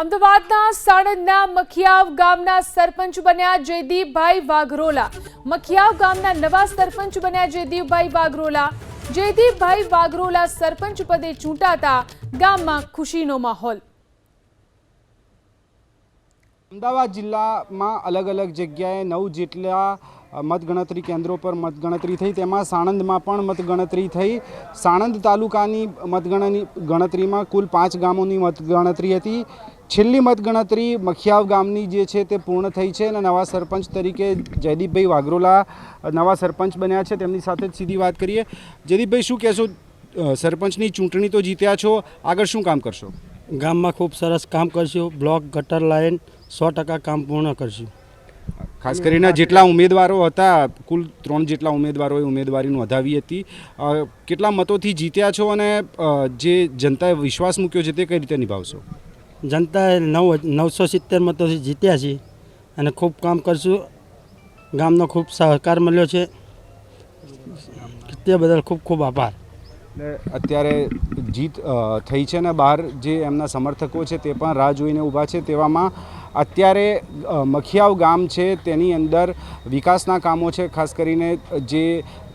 અમદાવાદના સાણંદના મખિયાવ ગામના સરપંચ બન્યા જયદીપભાઈ વાઘરોલા. મખિયાવ ગામના નવા સરપંચ બન્યા જયદીપભાઈ વાઘરોલા. જયદીપભાઈ વાઘરોલા સરપંચ પદે ચૂંટાતા ગામમાં ખુશીનો માહોલ. અમદાવાદ જિલ્લામાં અલગ અલગ જગ્યાએ નવ જેટલા મતગણતરી કેન્દ્રો પર મતગણતરી થઈ. તેમાં સાણંદમાં પણ મતગણતરી થઈ. સાણંદ તાલુકાની મતગણની, ગણતરીમાં કુલ પાંચ ગામોની મતગણતરી હતી. છેલ્લી મતગણતરી મખિયાવ ગામની જે છે તે પૂર્ણ થઈ છે અને નવા સરપંચ તરીકે જયદીપભાઈ વાઘરોલા નવા સરપંચ બન્યા છે. તેમની સાથે જ સીધી વાત કરીએ. જયદીપભાઈ, શું કહેશો? સરપંચની ચૂંટણી તો જીત્યા છો. આગળ શું કામ કરશો? ગામમાં ખૂબ સરસ કામ કરશું. બ્લોક ગટર લાઈન સો ટકા કામ પૂર્ણ કરશું. ખાસ કરીને જેટલા ઉમેદવારો હતા કુલ ત્રણ જેટલા ઉમેદવારોએ ઉમેદવારી નોંધાવી હતી. કેટલા મતોથી જીત્યા છો અને જે જનતાએ વિશ્વાસ મૂક્યો છે તે કઈ રીતે નિભાવશો? જનતાએ નવ નવસો સિત્તેર મતોથી જીત્યા છીએ અને ખૂબ કામ કરશું. ગામનો ખૂબ સહકાર મળ્યો છે. તે બદલ ખૂબ ખૂબ આભાર. અત્યારે જીત થઈ છે ને બહાર જે એમના સમર્થકો છે તે પણ રાહ જોઈને ઊભા છે. તેવામાં અત્યારે મખિયાવ ગામ છે, તેની અંદર વિકાસના કામો છે. ખાસ કરીને જે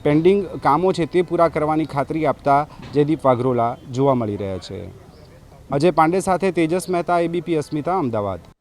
પેન્ડિંગ કામો છે તે પૂરા કરવાની ખાતરી આપતા જયદીપ વાઘરોલા જોવા મળી રહ્યા છે. અજય પાંડે સાથે તેજસ મહેતા, એબીપી અસ્મિતા, અમદાવાદ.